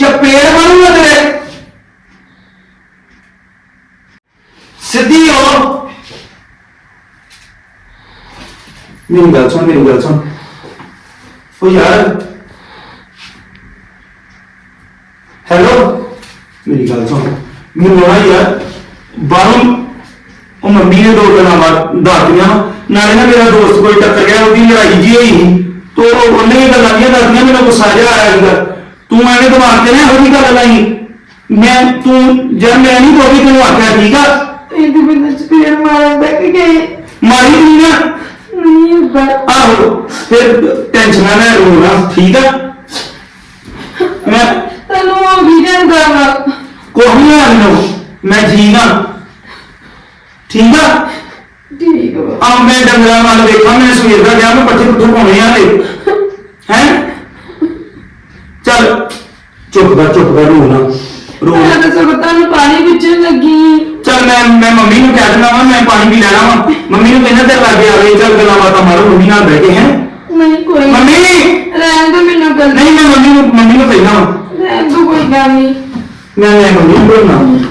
ਚਪੇੜ ਮਾਰੂਗਾ ਤੇਰੇ ਸਿੱਧੀ ਹੋ ਮੇਰੀ ਗੱਲ ਸੁਣ ਮੇਰੀ ਗੱਲ ਸੁਣ ਉਹ ਯਾਰ ਹੈਲੋ ਮੇਰੀ ਗੱਲ ਸੁਣ ਮੈਨੂੰ ਨਾ ਯਾਰ ਬਾਹਰੋਂ ਉਹ ਮੰਮੀ ਨੇ ਦੋ ਗੱਲਾਂ ਬਾਤ ਦੱਸਦੀਆਂ ਨਾਲੇ ਨਾ ਮੇਰਾ ਦੋਸਤ ਕੋਈ ਟੱਕਰ ਗਿਆ ਉਹਦੀ ਲੜਾਈ ਜੀ ਹੋਈ ਤੋ ਉਹਨੇ ਇਹ ਗੱਲਾਂ ਦੀਆਂ ਦੱਸਦੀਆਂ ਮੈਨੂੰ ਗੁੱਸਾ ਜਿਹਾ ਆਇਆ ਸੀਗਾ ਤੂੰ ਐਵੇਂ ਦਿਮਾਗ ਤੇ ਨਾ ਇਹੋ ਜਿਹੀ ਗੱਲ ਲਾਈ। ਮੈਂ ਤੂੰ ਜਦ ਮੈਂ ਨਹੀਂ ਬੋਲੀ ਤੈਨੂੰ ਆਖਿਆ ਠੀਕ ਆ? ਇਹਦੇ ਬਿਨਾਂ ਚਪੇੜ ਮਾਰਨ ਤੱਕ ਗਏ? ਮਾਰੀ ਨਹੀਂ ਨਾ। ਨਹੀਂ ਬਸ ਆਹੋ ਫਿਰ ਟੈਨਸ਼ਨ ਨਾ ਲੈ ਰੋਣਾ ਠੀਕ ਆ? ਮੈਂ ਤੈਨੂੰ ਉਹ ਵੀ ਜਾਂਦਾ ਵਾ ਕੋਈ ਨਹੀਂ ਆ ਮੈਨੂੰ। ਮੈਂ ਠੀਕ ਆ। ਠੀਕ ਆ? ਠੀਕ ਵਾ ਆ ਮੈਂ ਡੰਗਰਾਂ ਵੱਲ ਵੇਖਾਂ ਮੈਂ ਸਵੇਰ ਦਾ ਗਿਆ ਮੈਂ ਪੱਠੇ ਪੁੱਠੇ ਪਾਉਣੇ ਆ ਹਲੇ। ਹੈ? ਚੁੱਪ ਕਰ ਚੁੱਪ ਕਰ ਰੋ ਨਾ। ਰੋ। ਮੈਂ ਤਾਂ ਸਗੋਂ ਤੁਹਾਨੂੰ ਪਾਣੀ ਵਿੱਚੋਂ ਲੱਗੀ। ਚੱਲ ਮੈਂ ਮੈਂ ਮੰਮੀ ਨੂੰ ਕਹਿ ਦਿੰਦਾ ਵਾ ਮੈਂ ਪਾਣੀ ਵੀ ਲੈਣਾ ਵਾ। ਮੰਮੀ ਨੂੰ ਕਹਿੰਦਾ ਤੇ ਲੱਗੇ ਆਵੇ ਚੱਲ ਗੱਲਾਂ ਬਾਤਾਂ ਮਾਰੋ ਮੰਮੀ ਨਾਲ ਬਹਿ ਕੇ ਹੈ। ਨਹੀਂ ਕੋਈ ਮੰਮੀ! ਰਹਿਣ ਦੋ ਮੈਨੂੰ ਗੱਲ। ਨਹੀਂ ਮੈਂ ਮੰਮੀ ਨੂੰ ਮੰਮੀ ਨੂੰ ਕਹਿਣਾ ਵਾ। ਰਹਿਣ ਦੋ ਕੋਈ ਗੱਲ ਨਹੀਂ। ਮੈਂ ਮੈਂ ਮੰਮੀ ਨੂੰ ਬੋਲਣਾ।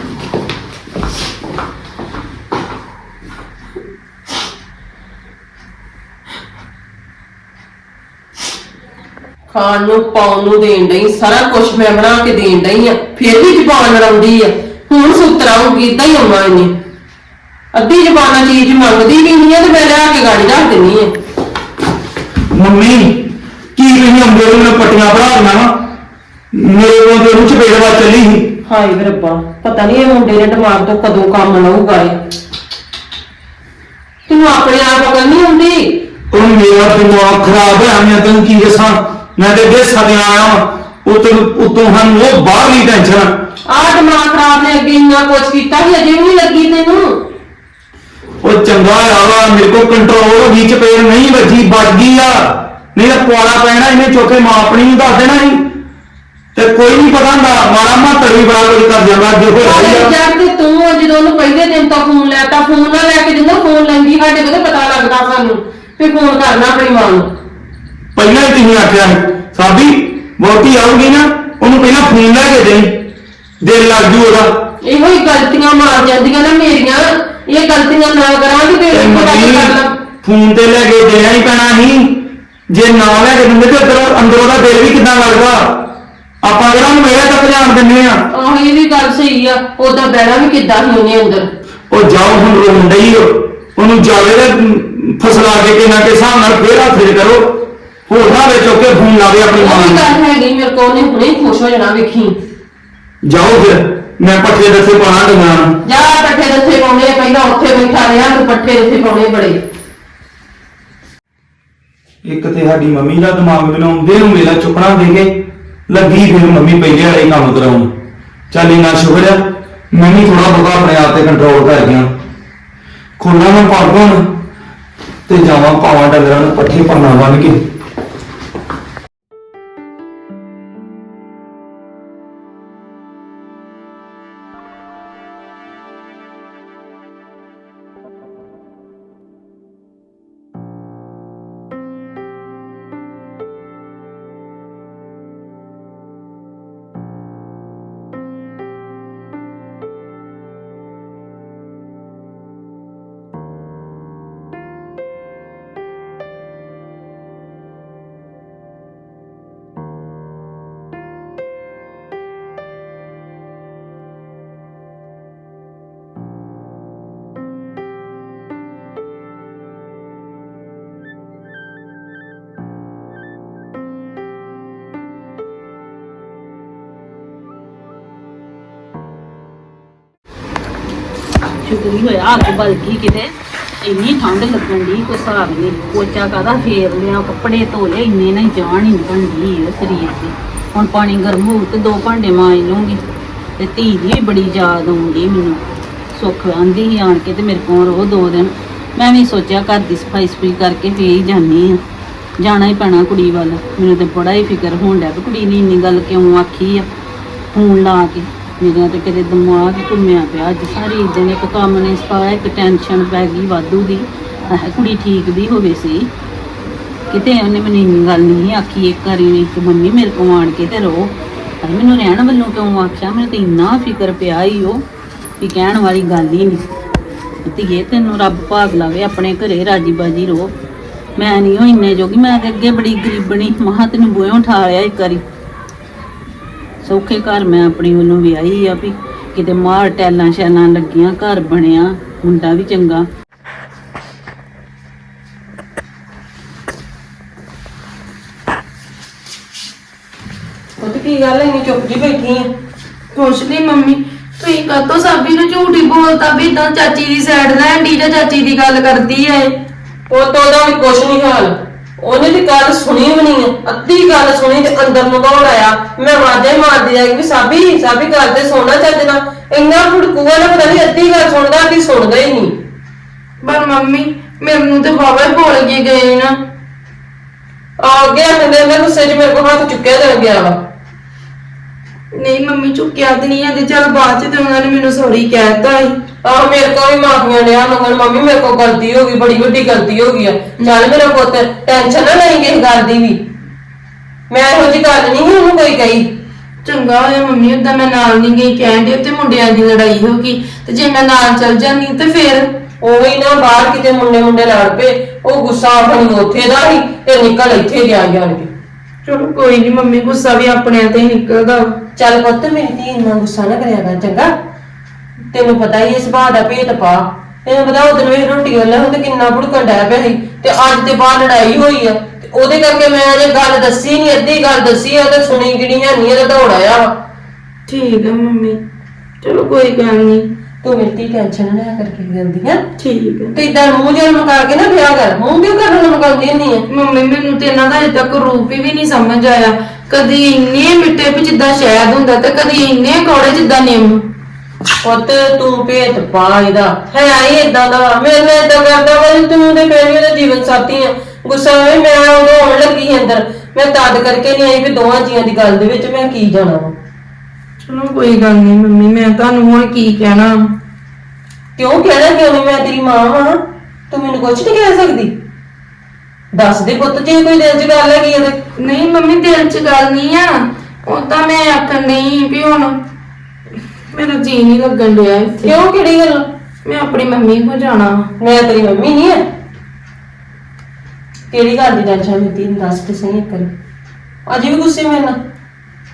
ਖਾਣ ਨੂੰ ਪਾਉਣ ਨੂੰ ਦੇਣ ਡਈ ਸਾਰਾ ਕੁਝ ਮੈਂ ਬਣਾ ਕੇ ਦੇਣ ਡਈ ਆ ਫਿਰ ਵੀ ਜ਼ਬਾਨ ਲੜਾਉਂਦੀ ਆ। ਹੁਣ ਸੁਤਰਾਉਂਗੀ ਇਦਾਂ ਹੀ ਆਉਣਾ ਇਹਨੇ। ਅੱਧੀ ਜ਼ਬਾਨਾਂ ਚੀਜ਼ ਮੰਗਦੀ ਵੀ ਨਹੀਂ ਆ ਤੇ ਮੈਂ ਲਿਆ ਕੇ ਗਾੜੀ ਰੱਖ ਦਿੰਨੀ ਆ। ਮੰਮੀ ਕੀ ਤੁਸੀਂ ਅੰਬੇ ਨੂੰ ਪੱਟੀਆਂ ਭਰਾ ਦਿੰਦਾ ਵਾ? ਮੇਰੇ ਕੋਲ ਤੇ ਉੱਚ ਪੇੜਵਾ ਚੱਲੀ ਸੀ। ਹਾਏ ਵੇ ਰੱਬਾ ਪਤਾ ਨਹੀਂ ਇਹ ਮੁੰਡੇ ਦੇ ਦਿਮਾਗ ਤੋਂ ਕਦੋਂ ਕੰਮ ਲਊਗਾ ਇਹ। ਤੈਨੂੰ ਆਪਣੇ ਆਪ ਅਕਲ ਨਹੀਂ ਹੁੰਦੀ ਉਹ ਮੇਰਾ ਦਿਮਾਗ ਖਰਾਬ ਹੈ ਮੈਂ ਤੈਨੂੰ ਕੀ ਦੱਸਾਂ? ਮੈਂ ਤੇ ਅੱਗੇ ਸਦਿਆ ਆਇਆ ਤੈਨੂੰ ਉਤੋਂ ਹਨ ਉਹ ਬਾਹਰਲੀ ਟੈਨਸ਼ਨ। ਆਹ ਦਿਮਾਗ ਖਰਾਬ ਨੇ ਅੱਗੇ ਇੰਨਾ ਕੁਝ ਕੀਤਾ ਸੀ ਅਜੇ ਵੀ ਨਹੀਂ ਲੱਗੀ ਤੈਨੂੰ। ਉਹ ਚੰਗਾ ਆਵਾ ਮੇਰੇ ਕੋਲ ਕੰਟਰੋਲ ਗਈ ਚਪੇੜ ਨਹੀਂ ਵੱਜੀ ਵੱਜ ਗਈ ਆ। ਨਹੀਂ ਤਾਂ ਪੁਆਲਾ ਪੈਣਾ ਇਹਨੇ ਚੋਕੇ ਮਾਂ ਆਪਣੀ ਨੂੰ ਦੱਸ ਦੇਣਾ ਸੀ। ਤੇ ਕੋਈ ਨਹੀਂ ਪਤਾ ਹੁੰਦਾ ਮਾੜਾ ਮਾਤਰ ਵੀ ਬੜਾ ਕੁਝ ਕਰ ਜਾਂਦਾ ਹੋਇਆ ਹੀ ਆ ਜਦ ਤੇ ਤੂੰ ਜਦੋਂ ਉਹਨੂੰ ਪਹਿਲੇ ਦਿਨ ਤੋਂ ਫੋਨ ਲੈਤਾ ਫੋਨ ਨਾ ਲੈ ਕੇ ਦਿੰਦਾ ਫੋਨ ਲੈਂਦੀ ਸਾਡੇ ਕੋਲ ਪਤਾ ਲੱਗਦਾ ਸਾਨੂੰ ਵੀ ਫੋਨ ਕਰਨਾ ਆਪਣੀ ਮਾਂ ਨੂੰ। ਪਹਿਲਾਂ ਹੀ ਤੁਸੀਂ ਆਖਿਆ ਸੀ ਸਾਬੀ ਬਹੁਤੀ ਆਊਗੀ ਨਾ ਉਹਨੂੰ ਪਹਿਲਾਂ ਫੋਨ ਲੈ ਕੇ ਦੇਈ। ਦਿਲ ਲੱਗ ਜੂ ਉਹਦਾ। ਇਹੋ ਹੀ ਗਲਤੀਆਂ ਮਾਰ ਜਾਂਦੀਆਂ ਨਾ ਮੇਰੀਆਂ। ਇਹ ਗਲਤੀਆਂ ਨਾ ਕਰਾਂਗੇ ਤੇ ਤੇ ਪਤਾ ਮੰਮੀ ਕਰ ਲਾਂ। ਫੋਨ ਤੇ ਲੈ ਕੇ ਦੇਣਾ ਹੀ ਪੈਣਾ ਸੀ। ਜੇ ਨਾ ਲੈ ਕੇ ਦਿੰਦੇ ਤੇ ਅੰਦਰ ਅੰਦਰੋਂ ਦਾ ਦਿਲ ਵੀ ਕਿੱਦਾਂ ਲੱਗਦਾ? ਆਪਾਂ ਕਿਹੜਾ ਨੂੰ ਮੇਰੇ ਤੱਕ ਜਾਣ ਦਿੰਦੇ ਆ ਆਹ ਇਹ ਵੀ ਗੱਲ ਸਹੀ ਆ। ਉਹਦਾ ਬਹਿਣਾ ਵੀ ਕਿੱਦਾਂ ਸੀ ਉਹਨੇ ਅੰਦਰ? ਉਹ ਜਾਓ ਹੁਣ ਰੋਣ ਡਈ ਓ। ਉਹਨੂੰ ਜਾਵੇ ਤੇ ਫਸਲਾ ਕੇ ਕਿ ਨਾ ਕਿ ਹਿਸਾਬ ਨਾਲ ਫੇਰ ਹੱਥ 'ਚ ਕਰੋ। ਹੋਰ ਨਾ ਵਿੱਚ ਚੁੱਕ ਕੇ ਫੋਨ ਲਾਵੇ ਆਪਣੀ ਮਾਂ ਵੀ ਨੂੰ। ਗੱਲ ਹੈਗੀ ਮੇਰੇ ਕੋਲ ਉਹਨੇ ਹੁਣੇ ਹੀ ਖੁਸ਼ ਹੋ ਜਾਣਾ ਵੇਖੀ। ਜਾਓ ਫਿਰ ਮੈਂ ਪੱਠੇ ਦੱਸੇ ਪਾਣਾ ਡੰਗਰਾਂ ਨੂੰ। ਜਾ ਪੱਠੇ ਦੱਸੇ ਪਾਉਣੇ ਆ, ਪਹਿਲਾਂ ਉੱਥੇ ਬੈਠਾ ਰਿਹਾ ਤੂੰ ਪੱਠੇ ਦੱਸੇ ਪਾਉਣੇ ਬੜੇ। ਇੱਕ ਤੇ ਸਾਡੀ ਮੰਮੀ ਦਾ ਦਿਮਾਗ ਬਣਾਉਂਦੇ ਨੂੰ ਮੇਲਾ ਚੁੱਕਣਾ ਦੇ ਕੇ ਲੱਗੀ ਫਿਰ ਮੰਮੀ ਪਹਿਲੇ ਵਾਲੇ ਕੰਮ ਕਰਾਉਣ। ਚੱਲ ਇੰਨਾ ਸ਼ੁਕਰ ਆ ਮੈਂ ਵੀ ਥੋੜਾ ਬਹੁਤਾ ਆਪਣੇ ਆਪ ਤੇ ਕੰਟਰੋਲ ਕਰ ਗਿਆ। ਖੋਲਾਂ ਮੈਂ ਹੁਣ ਤੇ ਜਾਵਾਂ ਪਾਵਾਂ ਡੰਗਰਾਂ ਨੂੰ ਪੱਠੇ ਪਾਣਾ ਬੰਨ ਕੇ। ਹੋਇਆ ਅੱਗ ਬਲਕੀ ਕਿਤੇ? ਇੰਨੀ ਠੰਡ ਲੱਗਣ ਦੀ ਕੋਈ ਹਿਸਾਬ ਨਹੀਂ। ਪੋਚਾ ਕਾਦਾ ਫੇਰ ਲਿਆ, ਕੱਪੜੇ ਧੋ ਲਏ, ਇੰਨੇ ਨਾਲ ਹੀ ਹੀ ਨਿਕਲਣ ਦੀ ਸਰੀਰ ਦੀ। ਹੁਣ ਪਾਣੀ ਗਰਮ ਹੋਊ ਤੇ ਦੋ ਭਾਂਡੇ ਮਾਂਜ ਲੂੰਗੀ ਤੇ ਧੀ ਦੀ ਵੀ ਬੜੀ ਯਾਦ ਆਉਂਦੀ ਮੈਨੂੰ। ਸੁੱਖ ਆਂਦੀ ਸੀ ਆਣ ਕੇ ਤੇ ਮੇਰੇ ਕੋਲ ਰੋ ਦੋ ਦਿਨ। ਮੈਂ ਵੀ ਸੋਚਿਆ ਘਰ ਦੀ ਸਫ਼ਾਈ ਸਫ਼ਾਈ ਕਰਕੇ ਫੇਰ ਹੀ ਜਾਨੀ ਆ। ਜਾਣਾ ਹੀ ਪੈਣਾ ਕੁੜੀ ਵੱਲ। ਮੈਨੂੰ ਤੇ ਬੜਾ ਹੀ ਫਿਕਰ ਹੋਣ ਡਿਆ ਵੀ ਕੁੜੀ ਨੇ ਇੰਨੀ ਗੱਲ ਕਿਉਂ ਆਖੀ ਆ। ਫੋਨ ਲਾ ਕੇ। ਮੇਰਾ ਤੇ ਕਦੇ ਦਿਮਾਗ ਹੀ ਘੁੰਮਿਆ ਪਿਆ। ਅੱਜ ਸਾਰੀ ਦਿਨ ਇੱਕ ਕੰਮ ਨੇ ਸਪਾਇਆ ਇੱਕ ਟੈਨਸ਼ਨ ਪੈ ਗਈ ਵਾਧੂ ਦੀ। ਆਹ ਕੁੜੀ ਠੀਕ ਵੀ ਹੋਵੇ ਸੀ। ਕਿਤੇ ਉਹਨੇ ਮੈਨੂੰ ਇੰਨੀ ਗੱਲ ਨਹੀਂ ਆਖੀ, ਇੱਕ ਵਾਰੀ ਵੀ ਕਿ ਮੰਮੀ ਮੇਰੇ ਕੋਲ ਆਣ ਕੇ ਤੇ ਰੋ। ਪਰ ਮੈਨੂੰ ਰਹਿਣ ਵੱਲੋਂ ਕਿਉਂ ਆਖਿਆ? ਮੈਨੂੰ ਤੇ ਇੰਨਾ ਫਿਕਰ ਪਿਆ ਹੀ ਉਹ ਵੀ ਕਹਿਣ ਵਾਲੀ ਗੱਲ ਹੀ ਨਹੀਂ। ਧੀਏ, ਤੈਨੂੰ ਰੱਬ ਭਾਗ ਲਾਵੇ, ਆਪਣੇ ਘਰੇ ਰਾਜੀ ਬਾਜੀ ਰਹੋ ਮੈਂ ਨਹੀਂ ਉਹ ਇੰਨੇ ਜੋਗੀ, ਮੈਂ ਤੇ ਅੱਗੇ ਬੜੀ ਗਰੀਬਣੀ, ਮਹਾਂ ਤੈਨੂੰ ਬੂਹੇ ਉਠਾ ਲਿਆ ਇੱਕ ਵਾਰੀ। ਸੌਖੇ ਘਰ ਮੈਂ ਆਪਣੀ ਉਹਨੂੰ ਵਿਆਹੀ ਆ ਵੀ ਕਿਤੇ ਮਾਰ ਟੈਲਾਂ ਸ਼ੈਲਾਂ ਲੱਗੀਆਂ ਘਰ ਬਣਿਆ ਮੁੰਡਾ ਵੀ ਚੰਗਾ। ਉਹ ਕੀ ਗੱਲ ਹੈ ਇੰਨੀ ਚੁੱਪ ਜੀ ਬੈਠੀ ਆ? ਕੁਛ ਨਹੀਂ ਮੰਮੀ ਤੁਸੀਂ ਕਾਤੋਂ ਸਾਬੀ ਨੂੰ ਝੂਠੀ ਬੋਲਤਾ ਵੀ ਤਾਂ ਚਾਚੀ ਦੀ ਸਾਈਡ ਲੈਣ ਦੀ ਜਾਂ ਚਾਚੀ ਦੀ ਗੱਲ ਕਰਦੀ ਐ ਉਹ ਤੋਂ ਉਹਦਾ ਵੀ ਕੁਛ ਨਹੀਂ ਹਾਲ। ਉਹਨੇ ਤੇ ਗੱਲ ਸੁਣੀ ਵੀ ਨਹੀਂ ਅੱਧੀ ਗੱਲ ਸੁਣੀ ਤੇ ਅੰਦਰ ਨੂੰ ਦੌੜ ਆਇਆ। ਮੈਂ ਵਾਜੇ ਮਾਰਦੀ ਆ ਕਿ ਸਾਬੀ ਸਾਬੀ ਗੱਲ ਤੇ ਸੁਣਨਾ ਚੱਜਣਾ ਇੰਨਾ ਫੁੜਕੂਆ ਨਾ ਪਤਾ ਨਹੀਂ ਅੱਧੀ ਗੱਲ ਸੁਣਦਾ ਕਿ ਸੁਣਦਾ ਹੀ ਨਹੀਂ। ਪਰ ਮੰਮੀ ਮੈਨੂੰ ਤੇ ਬਾਬਾ ਹੀ ਬੋਲ ਕੇ ਗਏ ਨਾ। ਆ ਗਿਆ ਮੈਂ ਗੁੱਸੇ 'ਚ ਮੇਰੇ ਕੋਲ ਹੱਥ ਚੁੱਕਿਆ ਤੇ ਗਿਆ ਵਾ। ਨਹੀਂ ਮੰਮੀ ਚੁੱਕਿਆ ਤੇ ਨਹੀਂ ਆਂਦੇ। ਚੱਲ ਬਾਅਦ ਚ ਤੇ ਉਹਨਾਂ ਨੇ ਮੈਨੂੰ ਸੌਰੀ ਕਹਿਤਾ ਸੀ। ਆਹ ਮੇਰੇ ਕੋਲ ਵੀ ਮਾਫੀਆਂ ਲਿਆ ਮੰਗਣ। ਮੰਮੀ ਮੇਰੇ ਕੋਲ ਗਲਤੀ ਹੋ ਗਈ ਬੜੀ ਵੱਡੀ ਗਲਤੀ ਹੋ ਗਈ ਆ। ਚੱਲ ਮੇਰਾ ਪੁੱਤ ਟੈਨਸ਼ਨ ਨਾ ਲਈ ਕਿਸੇ ਗੱਲ ਦੀ ਵੀ। ਮੈਂ ਇਹੋ ਜਿਹੀ ਗੱਲ ਨਹੀਂ ਸੀ ਉਹਨੂੰ ਕੋਈ ਕਹੀ। ਚੰਗਾ ਹੋਇਆ ਮੰਮੀ ਓਦਾਂ ਮੈਂ ਨਾਲ ਨਹੀਂ ਗਈ। ਕਹਿੰਦੇ ਉੱਤੇ ਮੁੰਡਿਆਂ ਦੀ ਲੜਾਈ ਹੋ ਗਈ। ਤੇ ਜੇ ਮੈਂ ਨਾਲ ਚੱਲ ਜਾਂਦੀ ਤੇ ਫਿਰ? ਉਹੀ ਨਾ ਬਾਹਰ ਕਿਤੇ ਮੁੰਡੇ ਮੁੰਡੇ ਲੜ ਪਏ। ਉਹ ਗੁੱਸਾ ਆਪਣੀ ਉੱਥੇ ਦਾ ਹੀ ਤੇ ਨਿਕਲ ਇੱਥੇ ਗਿਆ ਜਾਣ ਕੇ। ਚਲੋ ਕੋਈ ਨਹੀਂ ਮੰਮੀ ਗੁੱਸਾ ਵੀ ਆਪਣਿਆਂ ਤੇ ਹੀ ਨਿਕਲਦਾ। ਵਾ। ਚੱਲ ਪੁੱਤ ਮੇਰੀ ਧੀ ਇੰਨਾ ਗੁੱਸਾ ਨਾ ਕਰਿਆ ਕਰ ਚੰਗਾ? ਤੈਨੂੰ ਪਤਾ ਹੀ ਇਸ ਬਾਤ ਦਾ ਭੇਤ ਪਾ। ਤੈਨੂੰ ਪਤਾ ਉਦੋਂ ਵੇ ਰੋਟੀ ਵਾਲਾ ਹੁੰਦੇ ਕਿੰਨਾ ਭੁੜਕਣ ਡਿਆ ਪਿਆ ਸੀ। ਤੇ ਅੱਜ ਤੇ ਬਾਹਰ ਲੜਾਈ ਹੋਈ ਆ। ਤੇ ਉਹਦੇ ਕਰਕੇ ਮੈਂ ਅਜੇ ਗੱਲ ਦੱਸੀ ਨਹੀਂ ਅੱਧੀ ਗੱਲ ਦੱਸੀ ਆ ਤੇ ਸੁਣੀ ਕਿਹੜੀਆਂ ਨਹੀਂ ਇਹਦਾ ਦੌੜ ਆਇਆ ਵਾ। ਠੀਕ ਹੈ ਮੰਮੀ ਚਲੋ ਕੋਈ ਗੱਲ ਨਹੀਂ ਤੂੰ ਧੀ ਟੈਨਸ਼ਨ ਨਾ ਕਰਕੇ ਜਾਂਦੀ ਹੈ? ਠੀਕ ਹੈ। ਤੇ ਇਦਾਂ ਮੂੰਹ ਜਿਹਾ ਲਮਕਾ ਕੇ ਨਾ ਵਿਆਹ ਕਰ ਮੂੰਹ ਕਿਉਂ ਕਰਨ ਲਮਕਾਉਂਦੀ ਨਹੀਂ ਹੈ ਮੰਮੀ ਮੈਨੂੰ ਤੇ ਇਹਨਾਂ ਦਾ ਅਜੇ ਤੱਕ ਰੂਪ ਹੀ ਵੀ ਨਹੀਂ ਸਮਝ ਆਇਆ। ਕਦੀ ਇੰਨੇ ਮਿੱਠੇ ਵੀ ਜਿੱਦਾਂ ਸ਼ਹਿਦ ਹੁੰਦਾ ਤੇ ਕਦੀ ਇੰਨੇ ਕੌੜੇ ਜਿੱਦਾਂ ਨਿੰਮ। ਪੁੱਤ ਤੂੰ ਭੇਤ ਪਾ ਇਹਦਾ। ਹੈ ਆਈ ਇਦਾਂ ਦਾ। ਮੇਰੇ ਨਾਲ ਇਦਾਂ ਕਰਦਾ ਵਾ ਤੂੰ ਤੇ ਮੇਰੀ ਉਹਦਾ ਜੀਵਨ ਸਾਥੀ ਆ। ਗੁੱਸਾ ਹੋਵੇ ਮੈਂ ਉਦੋਂ ਆਉਣ ਲੱਗੀ ਸੀ ਅੰਦਰ। ਮੈਂ ਤਦ ਕਰਕੇ ਨਹੀਂ ਆਈ ਵੀ ਦੋਵਾਂ ਜੀਆਂ ਦੀ ਗੱਲ ਦੇ ਵਿੱਚ ਮੈਂ ਕੀ ਜਾਣਾ ਵਾ। ਚਲੋ ਕੋਈ ਗੱਲ ਨਹੀਂ ਮੰਮੀ ਮੈਂ ਤੁਹਾਨੂੰ ਹੁਣ ਕੀ ਕਹਿਣਾ? ਕਿਉਂ ਕਹਿਣਾ ਕਿਉਂ ਨਹੀਂ? ਮੈਂ ਤੇਰੀ ਮਾਂ ਹਾਂ ਤੂੰ ਮੈਨੂੰ ਕੁਝ ਨਹੀਂ ਕਹਿ ਸਕਦੀ। ਦੱਸ ਦੇ ਪੁੱਤ ਜੇ ਕੋਈ ਦਿਲ 'ਚ ਗੱਲ ਹੈਗੀ ਆ ਤੇ। ਨਹੀਂ ਮੰਮੀ ਦਿਲ 'ਚ ਗੱਲ ਨਹੀਂ ਆ। ਉਹ ਤਾਂ ਮੈਂ ਆਖਣ ਨਹੀਂ ਵੀ ਹੁਣ ਮੇਰਾ ਜੀ ਨਹੀਂ ਲੱਗਣ ਡਿਆ ਇੱਥੇ। ਕਿਉਂ? ਕਿਹੜੀ ਗੱਲ? ਮੈਂ ਆਪਣੀ ਮੰਮੀ ਕੋ ਜਾਣਾ। ਵਾ। ਮੈਂ ਤੇਰੀ ਮੰਮੀ ਨਹੀਂ ਹੈ ਕਿਹੜੀ ਗੱਲ ਦੀ ਟੈਨਸ਼ਨ ਹੁੰਦੀ ਦੱਸ ਤੇ ਸਹੀ ਇੱਕ ਵਾਰੀ। ਅੱਜ ਵੀ ਗੁੱਸੇ ਨਾਲ।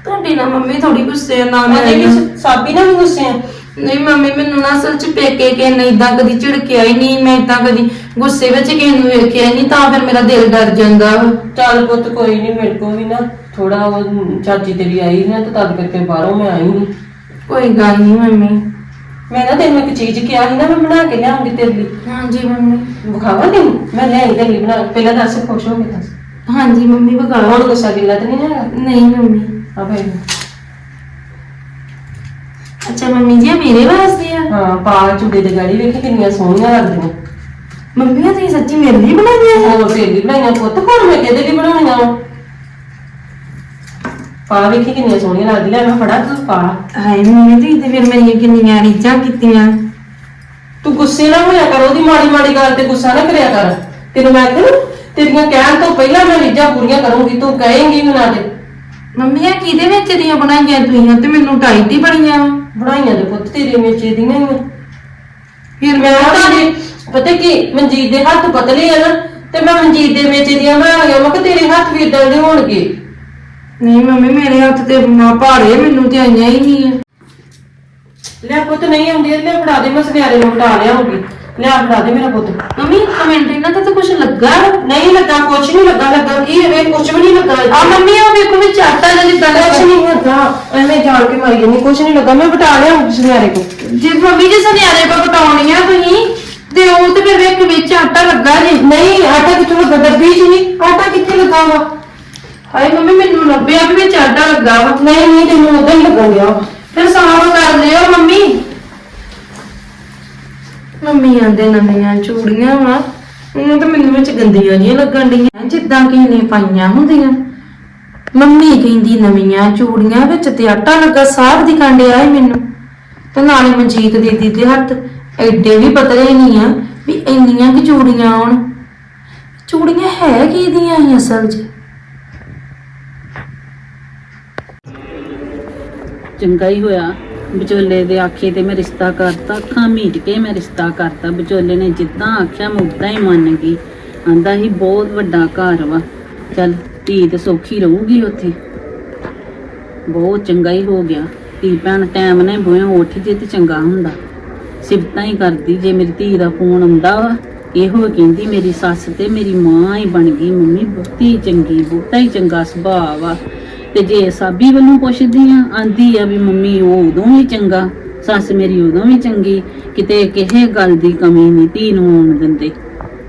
ਤੁਹਾਡੀ ਨਾ ਮੰਮੀ ਥੋੜੀ ਗੁੱਸੇ ਆ, ਨਾ ਮੈਂ ਮੈਂ ਸਾਬੀ ਨਾਲ ਵੀ ਗੁੱਸੇ ਆ? ਨਹੀਂ ਮੰਮੀ ਮੈਨੂੰ ਨਾ ਅਸਲ ਚ ਪੇਕੇ ਕੇ ਨਹੀਂ ਇਦਾਂ ਕਦੀ ਝਿੜਕਿਆ ਹੀ ਨਹੀਂ ਮੈਂ ਇਦਾਂ ਕਦੀ ਗੁੱਸੇ ਵਿੱਚ ਕਿਸੇ ਨੂੰ ਵੇਖਿਆ ਹੀ ਨਹੀਂ ਤਾਂ ਫਿਰ ਮੇਰਾ ਦਿਲ ਡਰ ਜਾਂਦਾ ਵਾ। ਚੱਲ ਪੁੱਤ ਕੋਈ ਨਹੀਂ ਮੇਰੇ ਕੋ ਵੀ ਨਾ ਥੋੜਾ ਉਹ ਚਾਚੀ ਤੇਰੀ ਆਈ ਨਾ ਤੇ ਤਦ ਕਰਕੇ ਬਾਹਰੋਂ ਮੈਂ ਆਈ ਨਹੀਂ ਕੋਈ ਗੱਲ ਨਹੀਂ ਮੰਮੀ। ਮੈਂ ਨਾ ਤੈਨੂੰ ਇੱਕ ਚੀਜ਼ ਕਿਹਾ ਸੀ ਨਾ ਮੈਂ ਬਣਾ ਕੇ ਲਿਆਉਂਗੀ ਤੇਰੇ ਲਈ। ਹਾਂਜੀ ਮੰਮੀ। ਵਿਖਾਵਾਂ ਤੈਨੂੰ? ਮੈਂ ਲਿਆਈ ਤੇਰੇ ਲਈ ਬਣਾ ਕੇ। ਪਹਿਲਾਂ ਦੱਸ ਖੁਸ਼ ਹੋ ਕੇ ਦੱਸ। ਹਾਂਜੀ ਮੰਮੀ ਬਗਾ ਹੁਣ ਗੁੱਸਾ ਗਿੱਲਾ ਤੇ ਨਹੀਂ ਹੈਗਾ? ਨਹੀਂ ਮੰਮੀ। ਭਾਈ ਅੱਛਾ ਮੰਮੀ ਜੀ ਇਹ ਮੇਰੇ ਵਾਸਤੇ ਆ? ਹਾਂ ਪਾ ਚੁੱਡੇ ਦੇ ਗਾੜੀ ਵੇਖੀ ਕਿੰਨੀਆਂ ਸੋਹਣੀਆਂ ਲੱਗਦੀਆਂ। ਮੰਮੀ ਆ ਤੁਸੀਂ ਸੱਚੀ ਮੇਰੇ ਲਈ ਬਣਾਈਆਂ? ਹੋਰ ਤੇਰੀ ਬਣਾਈਆਂ ਪੁੱਤ ਹੁਣ ਮੈਂ ਕਿਹਦੇ ਲਈ ਬਣਾਉਣੀਆਂ ਵਾ? ਪਾ ਵੇਖੀ ਕਿੰਨੀਆਂ ਸੋਹਣੀਆਂ ਲੱਗਦੀਆਂ ਮੈਂ ਫੜਾ ਤੂੰ ਪਾ ਹਾਏ ਮੰਮੀ ਤੁਸੀਂ ਤੇ ਫਿਰ ਮੇਰੀਆਂ ਕਿੰਨੀਆਂ ਰੀਝਾਂ ਕੀਤੀਆਂ। ਤੂੰ ਗੁੱਸੇ ਨਾ ਹੋਇਆ ਕਰ ਉਹਦੀ ਮਾੜੀ ਮਾੜੀ ਗੱਲ ਤੇ ਗੁੱਸਾ ਨਾ ਕਰਿਆ ਕਰ। ਤੈਨੂੰ ਮੈਂ ਕਹਿੰਦਾ ਤੇਰੀਆਂ ਕਹਿਣ ਤੋਂ ਪਹਿਲਾਂ ਮੈਂ ਰੀਝਾਂ ਪੂਰੀਆਂ ਕਰੂੰਗੀ ਤੂੰ ਕਹੇਂਗੀ ਵੀ ਨਾ ਤੇ ਮੰਮੀ ਆ ਕਿਹਦੇ ਵਿੱਚ ਦੀਆਂ ਬਣਾਈਆਂ ਤੁਸੀਂ ਤੇ ਮੈਨੂੰ ਟਾਈਟ ਹੀ ਬਣੀਆਂ ਵਾ। ਬਣਾਈਆਂ ਦੇ ਪੁੱਤ ਤੇਰੇ ਮੇਚੇ ਦੀਆਂ ਹੀ ਆ। ਫਿਰ ਮੈਂ ਮੈਂ ਤਾਂ ਜੀ ਪਤਾ ਕੀ ਮਨਜੀਤ ਦੇ ਹੱਥ ਪਤਲੇ ਆ ਨਾ ਤੇ ਮੈਂ ਮਨਜੀਤ ਦੇ ਮੇਚੇ ਦੀਆਂ ਬਣਾ ਗਿਆ ਮੈਂ ਕਿ ਤੇਰੇ ਹੱਥ ਵੀ ਇਦਾਂ ਦੇ ਹੋਣਗੇ। ਨਹੀਂ ਮੰਮੀ ਮੇਰੇ ਹੱਥ ਤੇ ਨਾ ਭਾਰੇ ਮੈਨੂੰ ਤੇ ਆਈਆਂ ਹੀ ਨਹੀਂ ਆ। ਲੈ ਪੁੱਤ ਨਹੀਂ ਆਉਂਦੀ ਲੈ ਫੜਾ ਦੇ ਮੈਂ ਸੁਨਿਆਰੇ ਨੂੰ ਬਟਾ ਲਿਆਉਂਗੀ। ਲੈ ਫੜਾ ਦੇ ਮੇਰਾ ਪੁੱਤ। ਮੰਮੀ ਕਮੈਂਟ ਇਹਨਾਂ ਤੇ ਤਾਂ ਕੁਝ ਲੱਗਾ? ਨਹੀਂ ਲੱਗਾ ਕੁਛ ਨਹੀਂ ਲੱਗਾ ਲੱਗਾ ਕੀ ਹੈ? ਕੁਛ ਵੀ ਨਹੀਂ ਲੱਗਾ ਆ ਮੰਮੀ ਉਹ ਵੇਖੋ ਵਿੱਚ ਆਟਾ ਜਿਹਾ ਜਿੱਦਾਂ ਦਾ ਕੁਛ ਨਹੀਂ ਲੱਗਾ ਐਵੇਂ ਜਾਣ ਕੇ ਮਾਰੀ ਨਹੀਂ ਕੁਛ ਨਹੀਂ ਲੱਗਾ ਮੈਂ ਬਟਾ ਲਿਆਉਂਗੀ ਸੁਨਿਆਰੇ ਕੋ ਜੇ ਮੰਮੀ ਜੀ ਸੁਨਿਆਰੇ ਕੋ ਬਟਾਉਣੀਆਂ ਤੁਸੀਂ ਤੇ ਉਹ ਤੇ ਫਿਰ ਵੇਖ ਵਿੱਚ ਆਟਾ ਲੱਗਾ ਜੀ। ਨਹੀਂ ਆਟਾ ਕਿੱਥੋਂ ਲੱਗਾ ਡੱਬੀ ਚ ਨਹੀਂ ਆਟਾ ਕਿੱਥੇ ਲੱਗਾ ਵਾ? ਹਾਏ ਮੰਮੀ ਮੈਨੂੰ ਲੱਭਿਆ ਵੀ ਵਿੱਚ ਆਟਾ ਲੱਗਾ ਵਾ। ਨਹੀਂ ਨਹੀਂ ਤੈਨੂੰ ਉਦਾਂ ਹੀ ਲੱਗਣ ਗਿਆ ਫਿਰ ਸਾਫ਼ ਕਰ ਲਿਓ ਮੰਮੀ। ਮੰਮੀ ਆਂਦੇ ਨਵੀਆਂ ਚੂੜੀਆਂ ਵਾ। ਉਹ ਤਾਂ ਮੈਨੂੰ ਵਿੱਚ ਗੰਦੀਆਂ ਜਿਹੀਆਂ ਲੱਗਣ ਡੀਆਂ ਜਿੱਦਾਂ ਕਿਸੇ ਨੇ ਪਾਈਆਂ ਹੁੰਦੀਆਂ। ਮੰਮੀ ਕਹਿੰਦੀ ਨਵੀਆਂ ਚੂੜੀਆਂ ਵਿੱਚ ਤੇ ਆਟਾ ਲੱਗਾ ਸਾਫ਼ ਦਿਖਣ ਡਿਆ ਏ ਮੈਨੂੰ। ਤੇ ਨਾਲੇ ਮਨਜੀਤ ਦੀਦੀ ਦੇ ਹੱਥ ਐਡੇ ਵੀ ਪਤਲੇ ਨਹੀਂ ਆ ਵੀ ਇੰਨੀਆਂ ਕਿ ਚੂੜੀਆਂ ਆਉਣ। ਚੂੜੀਆਂ ਹੈ ਕੀ ਦੀਆਂ ਸੀ ਅਸਲ 'ਚ? ਚੰਗਾ ਹੀ ਹੋਇਆ। ਵਿਚੋਲੇ ਦੇ ਆਖੇ ਤੇ ਮੈਂ ਰਿਸ਼ਤਾ ਕਰਤਾ, ਅੱਖਾਂ ਮੀਟ ਕੇ ਮੈਂ ਰਿਸ਼ਤਾ ਕਰਤਾ। ਵਿਚੋਲੇ ਨੇ ਜਿੱਦਾਂ ਆਖਿਆ ਮੈਂ ਉਦਾਂ ਹੀ ਮੰਨ ਗਈ। ਆਂਦਾ ਹੀ ਬਹੁਤ ਵੱਡਾ ਘਰ ਵਾ। ਚੱਲ ਧੀ ਤੇ ਸੌਖੀ ਰਹੂਗੀ ਉੱਥੇ। ਬਹੁਤ ਚੰਗਾ ਹੀ ਹੋ ਗਿਆ। ਧੀ ਭੈਣ ਟਾਈਮ ਨਾਲ ਬੋਏ ਉੱਠ ਜੇ ਤੇ ਚੰਗਾ ਹੁੰਦਾ। ਸਿਫਤਾਂ ਹੀ ਕਰਦੀ ਜੇ ਮੇਰੀ ਧੀ ਦਾ ਫੋਨ ਆਉਂਦਾ ਵਾ। ਇਹੋ ਕਹਿੰਦੀ ਮੇਰੀ ਸੱਸ ਤੇ ਮੇਰੀ ਮਾਂ ਹੀ ਬਣ ਗਈ। ਮੰਮੀ ਬਹੁਤੀ ਚੰਗੀ, ਬਹੁਤਾ ਹੀ ਚੰਗਾ ਸੁਭਾਅ ਵਾ। ਤੇ ਜੇ ਸਾਬੀ ਵੱਲੋਂ ਪੁੱਛਦੀ ਆ, ਆਂਦੀ ਆ ਵੀ ਮੰਮੀ ਉਹ ਉਦੋਂ ਵੀ ਚੰਗਾ, ਸੱਸ ਮੇਰੀ ਉਦੋਂ ਵੀ ਚੰਗੀ, ਕਿਤੇ ਕਿਸੇ ਗੱਲ ਦੀ ਕਮੀ ਨਹੀਂ ਧੀ ਨੂੰ ਆਉਣ ਦਿੰਦੇ।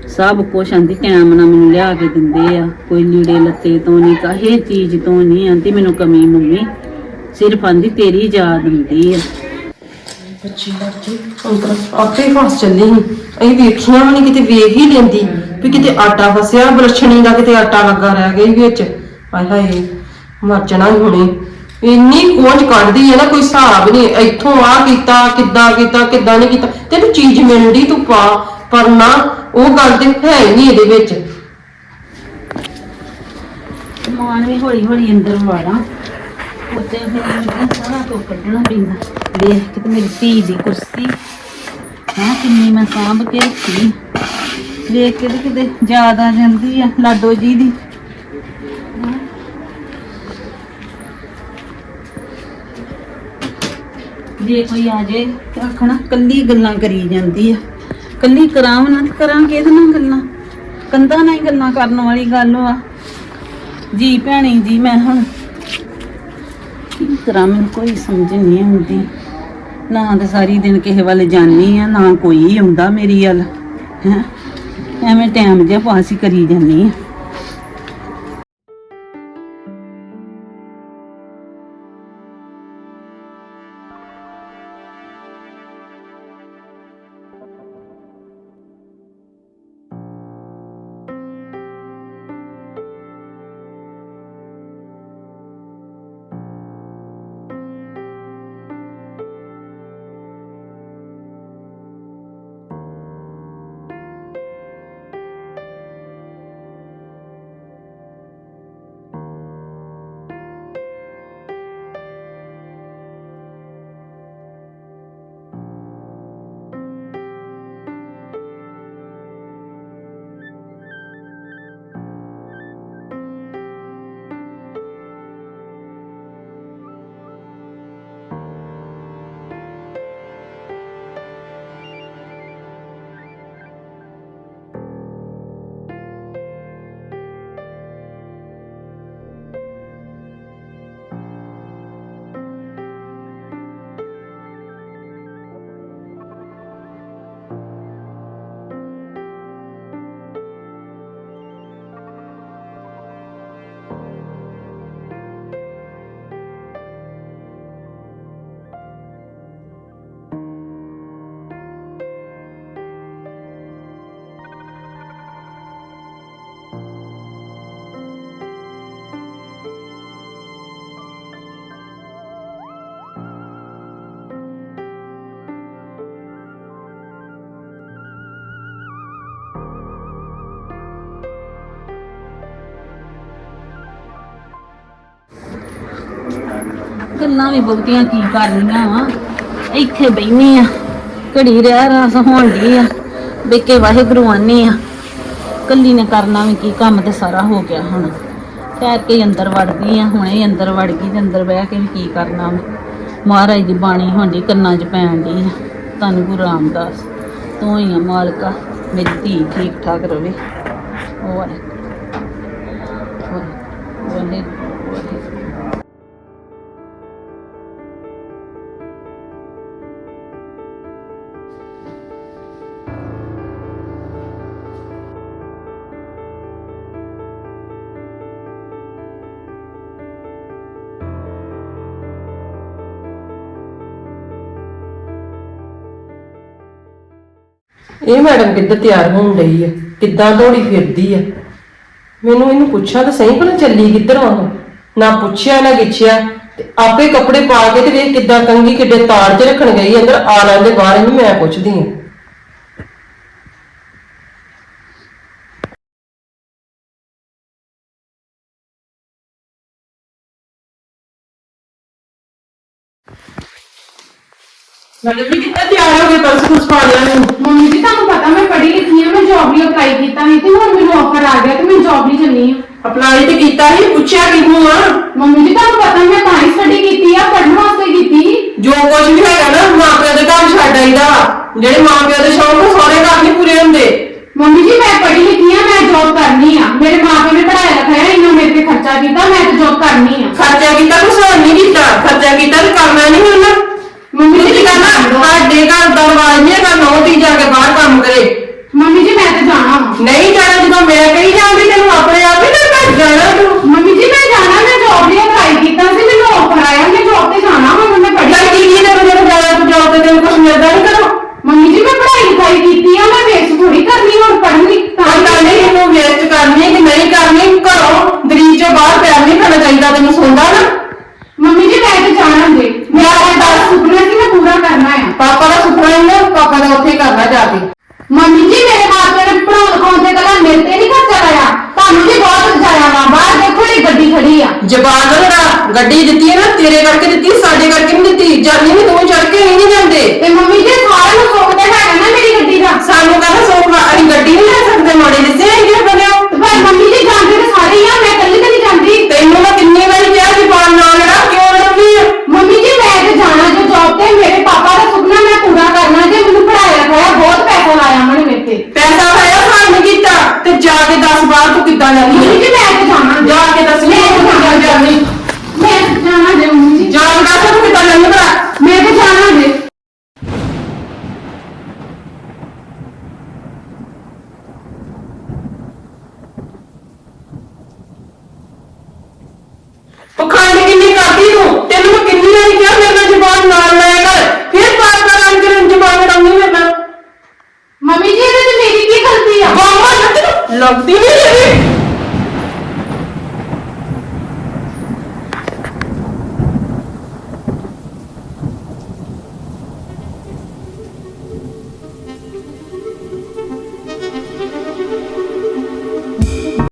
ਸਭ ਕੁਛ ਆਂਦੀ ਟਾਈਮ ਨਾਲ ਮੈਨੂੰ ਲਿਆ ਕੇ ਦਿੰਦੇ ਆ, ਕੋਈ ਲੀੜੇ ਲੱਤੇ ਤੋਂ ਨਹੀਂ, ਕਾਹੇ ਚੀਜ਼ ਤੋਂ ਨਹੀਂ ਆਂਦੀ ਮੈਨੂੰ ਕਮੀ ਮੰਮੀ। ਸਿਰਫ ਆਂਦੀ, ਤੇਰੀ ਯਾਦ ਹੁੰਦੀ ਆ। ਬੱਚੀ ਲੱਗੀ ਅੰਦਰ ਆਪੇ ਫਸ ਚੱਲੀ ਅਸੀਂ ਵੇਖੀਆਂ ਵੀ ਨਹੀਂ, ਕਿਤੇ ਵੇਖ ਹੀ ਲੈਂਦੀ। ਵੀ ਕਿਤੇ ਆਟਾ ਫਸਿਆ ਬਲਛਣੀ ਦਾ ਕਿਤੇ ਆਟਾ ਲੱਗਾ ਰਹਿ ਗਈ ਵਿੱਚ। ਹਾਏ ਹਾਏ। ਮਰ ਜਾਣਾ ਹੀ ਹੁਣੇ। ਇੰਨੀ ਖੋਜ ਕੱਢਦੀ ਹੈ ਨਾ, ਕੋਈ ਹਿਸਾਬ ਨਹੀਂ। ਇੱਥੋਂ ਆ ਕੀਤਾ, ਕਿੱਦਾਂ ਕੀਤਾ, ਕਿੱਦਾਂ ਨਹੀਂ ਕੀਤਾ। ਤੈਨੂੰ ਚੀਜ਼ ਮਿਲਦੀ ਤੂੰ ਪਾ, ਪਰ ਨਾ, ਉਹ ਗੱਲ ਤੇ ਹੈ ਹੀ ਨਹੀਂ ਇਹਦੇ ਵਿੱਚ। ਮਾਨ ਵੀ ਹੌਲੀ ਹੌਲੀ ਅੰਦਰ ਵਾੜਾ। ਉੱਤੇ ਫਿਰ ਮੈਨੂੰ ਸਾਰਾ ਤੋਂ ਕੱਢਣਾ ਪੈਂਦਾ। ਦੇਖ ਕੇ ਤੇ ਮੇਰੀ ਧੀ ਦੀ ਕੁਰਸੀ। ਹਾਂ, ਕਿੰਨੀ ਮੈਂ ਸਾਂਭ ਕੇ ਰੱਖੀ। ਵੇਖ ਕੇ ਤੇ ਕਿਤੇ ਯਾਦ ਆ ਜਾਂਦੀ ਆ, ਲਾਡੋ ਜੀ ਦੀ। ਜੇ ਕੋਈ ਆ ਜੇ ਤਾਂ ਆਖਣਾ, ਕੱਲੀ ਗੱਲਾਂ ਕਰੀ ਜਾਂਦੀ ਆ। ਕੱਲੀ ਕਰਾਵਾਂ ਨਾ ਤੇ ਕਰਾਂ ਕਿਹਦੇ ਨਾਲ ਗੱਲਾਂ? ਕੰਧਾਂ ਨਾਲ ਹੀ ਗੱਲਾਂ ਕਰਨ ਵਾਲੀ ਗੱਲ ਵਾ। ਜੀ ਭੈਣੀ ਜੀ, ਮੈਂ ਹੁਣ ਕੀ ਕਰਾਂ, ਮੈਨੂੰ ਕੋਈ ਸਮਝ ਨਹੀਂ ਆਉਂਦੀ। ਨਾ ਤੇ ਸਾਰੀ ਦਿਨ ਕਿਸੇ ਵੱਲ ਜਾਨੀ ਆ, ਨਾ ਕੋਈ ਆਉਂਦਾ ਮੇਰੀ ਵੱਲ। ਹੈ? ਐਵੇਂ ਟਾਈਮ ਜਿਹਾ ਪਾਸ ਹੀ ਕਰੀ ਜਾਨੀ ਆ। ਗੱਲਾਂ ਵੀ ਬਹੁਤੀਆਂ ਕੀ ਕਰਨੀਆਂ ਵਾ ਇੱਥੇ ਬੈਣੀ ਆ ਘੜੀ ਰਹਿ ਰਸ ਹੋਣ ਦੀ ਆ ਬੇਕੇ ਵਾਹਿਗੁਰੂ ਆਨੇ ਆ ਕੱਲੀ ਨੇ ਕਰਨਾ ਵੀ ਕੀ ਕੰਮ ਤੇ ਸਾਰਾ ਹੋ ਗਿਆ ਹੁਣ ਠਹਿਰ ਕੇ ਅੰਦਰ ਵੜ ਗਈ ਆ ਹੁਣੇ ਅੰਦਰ ਵੜ ਗਈ ਤੇ ਅੰਦਰ ਬਹਿ ਕੇ ਵੀ ਕੀ ਕਰਨਾ ਵਾ। ਮਹਾਰਾਜ ਦੀ ਬਾਣੀ ਹੁੰਦੀ ਕੰਨਾਂ 'ਚ ਪੈਣ ਦੀ ਆ ਧੰਨ ਗੁਰੂ ਰਾਮਦਾਸ ਤੂੰ ਹੀ ਆ ਮਾਲਕਾ ਮੇਰੀ ਧੀ ਠੀਕ ਠਾਕ ਰਵੇ ਹੋਰ ਹੋਰ ਬੋਲੇ ਇਹ ਮੈਡਮ ਕਿੱਧਰ ਤਿਆਰ ਹੋਣ ਲਈ ਆ? ਕਿੱਦਾਂ ਦੌੜੀ ਫਿਰਦੀ ਆ? ਮੈਨੂੰ ਇਹਨੂੰ ਪੁੱਛਾਂ ਤਾਂ ਸਹੀ ਭਲਾ ਚੱਲੀ ਕਿੱਧਰ ਵਾ ਨਾ ਪੁੱਛਿਆ, ਨਾ ਗਿੱਛਿਆ। ਤੇ ਆਪੇ ਕੱਪੜੇ ਪਾ ਕੇ ਤੇ ਵੇਖ ਕਿੱਦਾਂ ਕੰਗੀ ਕਿੱਡੇ ਤਾੜ 'ਚ ਰੱਖਣ ਗਈ, ਅੰਦਰ ਆਲਾਂ ਦੇ ਬਾਹਰ ਹੀ ਮੈਂ ਪੁੱਛਦੀ ਹਾਂ ਮੈਡਮ ਜੀ ਕਿੱਥੇ ਤਿਆਰ ਹੋ ਗਏ ਪਰਸ ਕੁਛ ਪਾ ਲਿਆ ਮੈਨੂੰ ਮੰਮੀ ਜੀ ਤੁਹਾਨੂੰ ਪਤਾ ਮੈਂ ਪੜ੍ਹੀ ਲਿਖੀ ਹਾਂ ਮੈਂ ਜੌਬ ਲਈ ਅਪਲਾਈ ਕੀਤਾ ਸੀ ਤੇ ਹੁਣ ਮੈਨੂੰ ਆਫਰ ਆ ਗਿਆ ਤੇ ਮੈਂ ਜੌਬ ਲਈ ਚੱਲੀ ਹਾਂ ਅਪਲਾਈ ਤੇ ਕੀਤਾ ਸੀ ਪੁੱਛਿਆ ਕਿਹਨੂੰ ਆ? ਮੰਮੀ ਜੀ ਤੁਹਾਨੂੰ ਪਤਾ ਮੈਂ ਤਾਂ ਹੀ ਸਟੱਡੀ ਕੀਤੀ ਆ ਪੜ੍ਹਨ ਵਾਸਤੇ ਕੀਤੀ। ਜੋ ਕੁਝ ਵੀ ਹੈਗਾ ਨਾ ਮਾਪਿਆਂ ਦੇ ਘਰ ਛੱਡ ਆਈਦਾ। ਵਾ। ਜਿਹੜੇ ਮਾਪਿਆਂ ਦੇ ਸ਼ੌਂਕ ਉਹ ਸਾਰੇ ਘਰ ਨਹੀਂ ਪੂਰੇ ਹੁੰਦੇ। ਮੰਮੀ ਜੀ ਮੈਂ ਪੜ੍ਹੀ ਲਿਖੀ ਆ ਮੈਂ ਜੌਬ ਕਰਨੀ ਆ। ਮੇਰੇ ਮਾਪੇ ਨੇ ਪੜ੍ਹਾਇਆ ਲਿਖਾਇਆ ਇੰਨਾ ਮੇਰੇ ਤੇ ਖਰਚਾ ਕੀਤਾ ਮੈਂ ਤੇ ਜੌਬ ਕਰਨੀ ਆ। ਖਰਚਾ ਕੀਤਾ ਕੁਛ ਹੋਰ ਨਹੀਂ ਕੀਤਾ। ਖਰਚਾ ਕੀਤਾ ਤੇ ਕਰਨਾ ਨਹੀਂ ਹੁੰਦਾ ਮੰਮੀ ਜੀ ਕਹਿੰਦਾ ਸਾਡੇ ਘਰ ਦਾ ਰਿਵਾਜ ਨਹੀਂ ਹੈਗਾ ਨੌ ਤੀ ਜਾ ਕੇ ਬਾਹਰ ਕੰਮ ਕਰੇ। ਮੰਮੀ ਜੀ ਮੈਂ ਤੇ ਜਾਣਾ ਵਾ। ਨਹੀਂ ਜਾਣਾ ਜਦੋਂ ਮੈਂ ਕਹੀ ਜਾਂਦੀ ਤੈਨੂੰ ਆਪਣੇ ਆਪ ਹੀ ਨਾ ਘਰ ਜਾਣਾ ਤੂੰ ਮੰਮੀ ਜੀ ਮੈਂ ਜਾਣਾ ਮੈਂ ਜੌਬ ਲਈ ਅਪਲਾਈ ਕੀਤਾ ਸੀ ਮੈਨੂੰ ਆਫਰ ਆਇਆ ਮੈਂ ਜੌਬ ਤੇ ਜਾਣਾ ਵਾ ਹੁਣ ਮੈਂ ਪੜ੍ਹੀ ਚੱਲ ਕੀ ਕੀ ਤੈਨੂੰ ਜਦੋਂ ਜਾਣਾ ਤੂੰ ਜਾਓ ਤੇ ਤੈਨੂੰ ਕੁਛ ਮਿਲਦਾ ਨਹੀਂ ਕਰੋ ਮੰਮੀ ਜੀ ਮੈਂ ਪੜ੍ਹਾਈ ਲਿਖਾਈ ਕੀਤੀ ਆ ਮੈਂ ਵੇਸਟ ਥੋੜੀ ਕਰਨੀ ਹੁਣ ਪੜ੍ਹਨ ਦੀ ਤਾਂ ਗੱਲ ਨਹੀਂ ਇਹਨੂੰ ਵੇਸਟ ਕਰਨੀ ਕਿ ਨਹੀਂ ਕਰਨੀ ਘਰੋਂ ਦਰੀ ਚੋਂ ਬਾਹਰ ਪੈਰ ਨਹੀਂ ਖਾਣਾ ਚਾਹੀਦਾ ਤੈਨੂੰ ਸੁਣਦਾ ਨਾ ਮੰਮੀ ਜੀ ਮੈਂ ਤੇ ਜਾਣਾ ਜੇ ਮੇਰਾ ਬਸ ਸੁਪਨਾ ਸੀ ਮੈਂ ਪੂਰਾ ਕਰਨਾ ਆ ਪਾਪਾ ਦਾ ਸੁਪਨਾ ਹੀ ਨਾ ਪਾਪਾ ਦਾ ਉੱਥੇ ਕਰਨਾ ਜਾ ਕੇ ਮੰਮੀ ਜੀ ਮੇਰੇ ਮਾਪੇ ਨੇ ਪੜਾਉਣ ਲਿਖਾਉਣ ਤੇ ਕਲਾ ਮੇਰੇ ਤੇ ਨਹੀਂ ਖਰਚਾ ਲਾਇਆ ਤੁਹਾਨੂੰ ਜੀ ਬਹੁਤ ਜਾਇਆ ਵਾ ਬਾਹਰ ਦੇਖੋ ਇਹ ਗੱਡੀ ਖੜੀ ਆ ਜਵਾਨ ਦਾ ਗੱਡੀ ਦਿੱਤੀ ਹੈ ਨਾ ਤੇਰੇ ਕਰਕੇ ਦਿੱਤੀ ਸਾਡੇ ਕਰਕੇ ਨਹੀਂ ਦਿੱਤੀ ਜਾਨੀ ਨਹੀਂ ਤੂੰ ਚੜ ਕੇ ਨਹੀਂ ਜਾਂਦੇ ਤੇ ਮੰਮੀ ਜੀ ਸਾਰਿਆਂ ਨੂੰ ਸੁੱਖ ਤੇ ਹੈਗਾ ਨਾ ਮੇਰੀ ਗੱਡੀ ਦਾ ਸਾਨੂੰ ਕਹਿੰਦਾ ਸੋਖ ਅਸੀਂ ਗੱਡੀ ਨਹੀਂ ਲੈ ਸਕਦੇ ਮਾੜੇ ਦਿੱਤੇ ਹੈਗੇ ਆ ਬਣਿਓ ਤੇ ਪਰ ਮੰਮੀ ਜੀ ਜਾਂਦੇ ਤੇ ਸਾਰੇ ਹੀ ਆ ਮੈਂ ਇਕੱਲੀ ਤੇ ਨਹੀਂ ਜਾਂਦੀ ਤੈਨੂੰ ਮੈਂ ਕਿੰਨੀ ਵਾਰੀ ਕਿਹਾ ਜਵਾਨ ਨਾਲ ਲੜਾ ਕਿਉਂ ਲੜਨੀ ਆ ਮੰਮੀ ਜੀ ਮੈਂ ਤੇ ਜਾਣਾ ਜੋ ਜੌਬ ਤੇ ਮੇਰੇ ਪਾਪਾ ਦਾ ਸੁਪਨਾ ਮੈਂ ਪੂਰਾ ਕਰਨਾ ਜੇ ਮੈਨੂੰ ਪੜਾਇਆ ਲਿਖਾਇਆ ਬਹੁਤ ਪੈਸਾ ਲਾਇਆ ਉਹਨਾਂ ਨੇ ਮੇਰੇ ਤੇ ਪੈਸਾ ਖਾਇਆ ਖਾਣ ਨਹੀਂ ਕੀਤਾ ਤੇ ਜਾ ਕੇ ਦੱਸ ਬਾਹਰ ਤੂੰ ਕਿੱਦਾਂ ਜਾਂਦੀ ਮੰਮੀ ਹੈ ਜੀ ਮੈਂ ਤੇ ਜਾਣਾ ਜਾ ਕੇ ਦੱਸ ਮੈਂ ਮੈਨੂੰ ਤੇ ਕਿੱਦਾਂ ਜਾਂਦੀ ਮੈਂ ਤੇ ਜਾਣਾ ਜੇ ਮੰਮੀ ਜੀ ਜਾਣ ਦੱਸ ਤੂੰ ਕਿੱਦਾਂ ਜਾਂਦੀ ਭਰਾ ਮੈਂ ਤੇ ਜਾਣਾ ਜੇ ਪਖੰਡ ਕਿੰਨੀ ਕਰਦੀ ਤੂੰ? ਤੈਨੂੰ ਮੈਂ ਕਿੰਨੀ ਵਾਰੀ ਕਿਹਾ ਮੇਰੇ ਨਾਲ ਜ਼ਬਾਨ ਨਾਲ ਲਾਇਆ ਕਰ। ਫਿਰ ਬਾਰ ਬਾਰ ਆਂ ਕੇ ਜ਼ਬਾਨ ਲੜਾਉਂਦੀ ਮੇਰੇ ਨਾਲ। ਮੰਮੀ ਜੀ ਇਹਦੇ ਤੇ ਮੇਰੀ ਕੀ ਗਲਤੀ ਆ? ਬਾਬਾ ਲੱਗਦੀ ਲੱਗਦੀ ਨੀ